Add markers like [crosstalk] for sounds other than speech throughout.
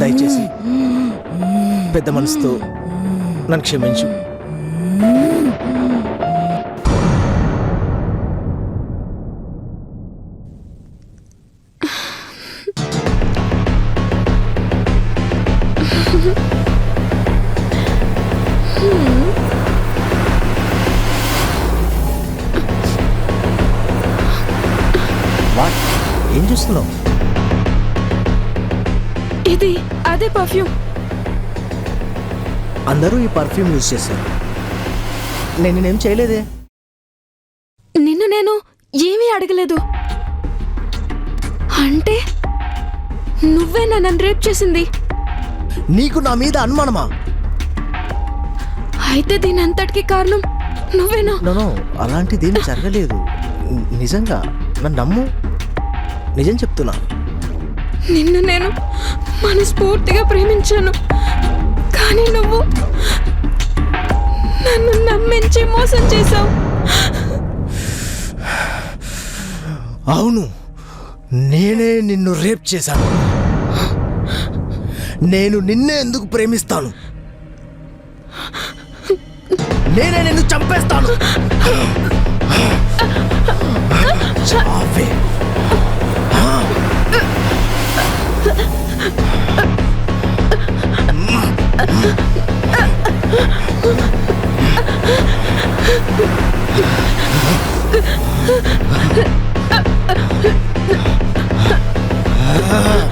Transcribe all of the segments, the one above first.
దయచేసి పెద్ద మనసుతో నన్ను క్షమించు. వాట్ ఏం చూస్తున్నావు? ఇది అదే పర్ఫ్యూమ్ అందరూ ఈ పర్ఫ్యూమ్ యూజ్ చేశారు. నేను నేనేం చేయలేదే? నిన్ను నేను ఏమీ అడగలేదు. అంటే నువ్వే నన్ను రేప్ చేసింది. నీకు నా మీద అనుమానమా? అయితే దీని అంతటికి కారణం నువ్వేనా? నో అలాంటిదేం జరగలేదు. నిజంగా నన్ను నమ్ము. నిజం చెప్తున్నా. నిన్ను నేను మనస్ఫూర్తిగా ప్రేమించాను. కానీ నువ్వు నన్ను నమ్మించి మోసం చేశావు. అవును నేనే నిన్ను రేప్ చేశాను. నేను నిన్నే ఎందుకు ప్రేమిస్తాను? నేనే నిన్ను చంపేస్తాను. Ah!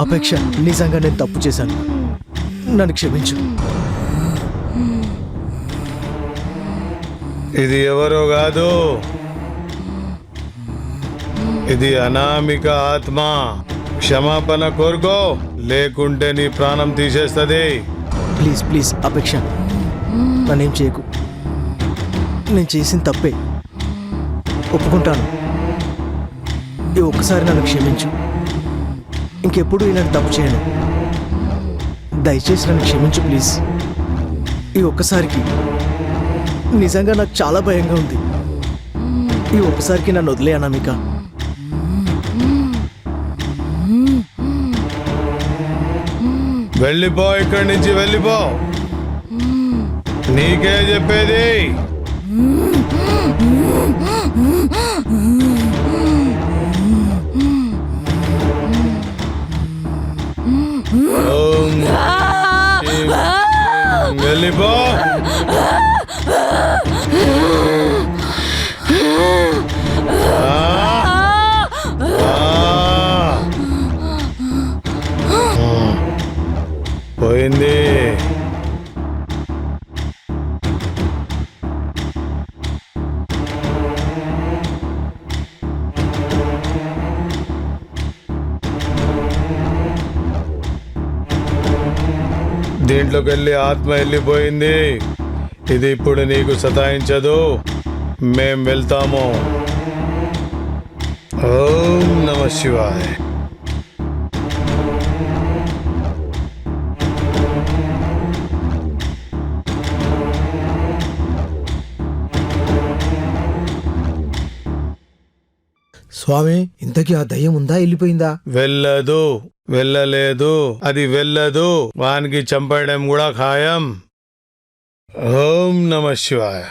అపేక్ష నిజంగా నేను తప్పు చేశాను. నన్ను క్షమించు. ఇది ఎవరో కాదు. ఇది అనామిక ఆత్మ. క్షమాపణ కోరుకో లేకుంటే నీ ప్రాణం తీసేస్తుంది. ప్లీజ్ ప్లీజ్ అపేక్ష. నన్నేం చేయకు. నేను చేసిన తప్పే. ఒప్పుకుంటాను. ఒక్కసారి నన్ను క్షమించు. ఇంకెప్పుడు ఇలాంటి తప్పు చేయను. దయచేసి నన్ను క్షమించు ప్లీజ్. ఈ ఒక్కసారికి నిజంగా నాకు చాలా భయంగా ఉంది. ఈ ఒక్కసారికి నన్ను వదిలే అనామిక. వెళ్ళిపో ఇక్కడి నుంచి వెళ్ళిపో. నీకే చెప్పేది. Volleyball. దీంట్లోకి వెళ్ళి ఆత్మ వెళ్ళిపోయింది. ఇది ఇప్పుడు నీకు సతాయించదు. మేం వెళ్తాము. ఓం నమ శివాయ్. స్వామి ఇంతకీ ఆ దయ్యం ఉందా? వెళ్ళిపోయిందా? వెళ్ళదు. వెళ్ళలేదు. అది వెళ్ళదు. వానికి చంపడం కూడా ఖాయం. ఓం నమ శివాయ.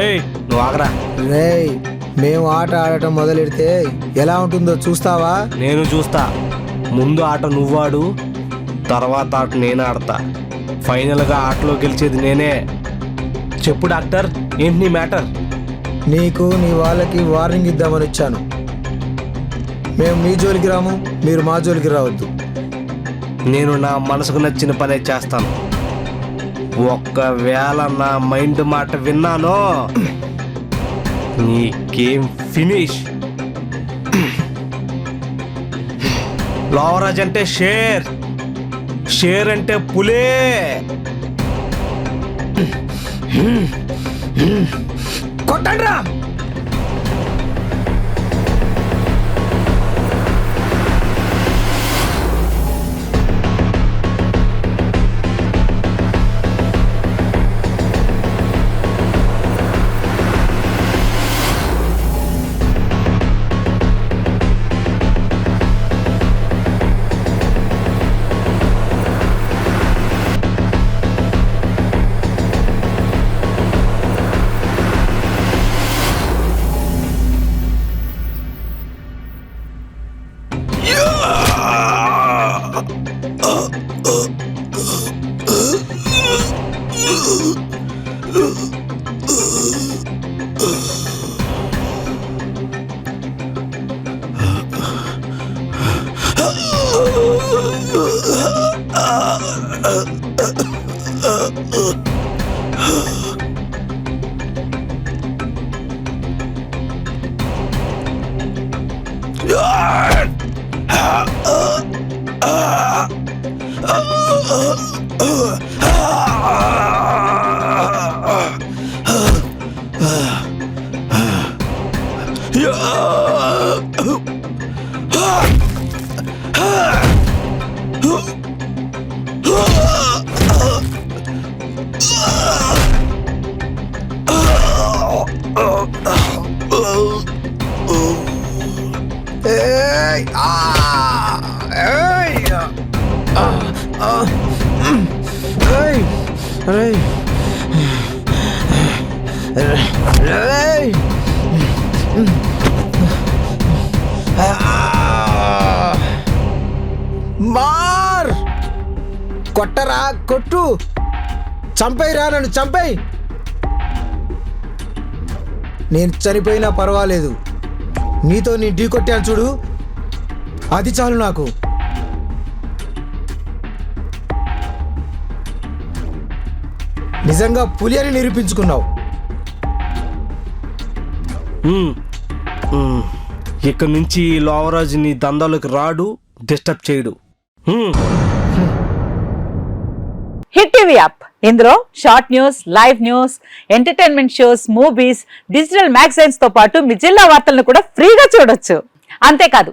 ఏయ్ నువ్వు ఆగరా. రేయ్ మేము ఆట ఆడటం మొదలెడితే ఎలా ఉంటుందో చూస్తావా? నేను చూస్తా. ముందు ఆట నువ్వాడు తర్వాత ఆట నేను ఆడతా. ఫైనల్గా ఆటలో గెలిచేది నేనే. చెప్పు డాక్టర్ ఏంటి నీ మ్యాటర్? నీకు నీ వాళ్ళకి వార్నింగ్ ఇద్దామని వచ్చాను. మేము మీ జోలికి రాము మీరు మా జోలికి రావద్దు. నేను నా మనసుకు నచ్చిన పనే చేస్తాను. ఒక్కవేళ నా మైండ్ మాట విన్నానో నీ గేమ్ ఫినిష్. [clears throat] లోవరాజ్ అంటే షేర్. షేర్ అంటే పులే. కొట్టండి రా Uh... మార్. కొట్టరా కొట్టు. చంపైరా నన్ను చంపై నేను చనిపోయినా పర్వాలేదు. నీతో నీ ఢీ కొట్టాను చూడు. అది చాలు నాకు. నిజంగా పులి అని నిరూపించుకున్నావు మ్మ్. మ్మ్. ఇక నుంచి లోవరాజు నీ దందాలకు రాడు డిస్టర్బ్ చేయడు. హిట్ టీవీ యాప్ ఇందులో short news live news entertainment shows movies digital మ్యాగజైన్స్తో పాటు మీ జిల్లా వార్తలను కూడా ఫ్రీగా చూడొచ్చు అంతేకాదు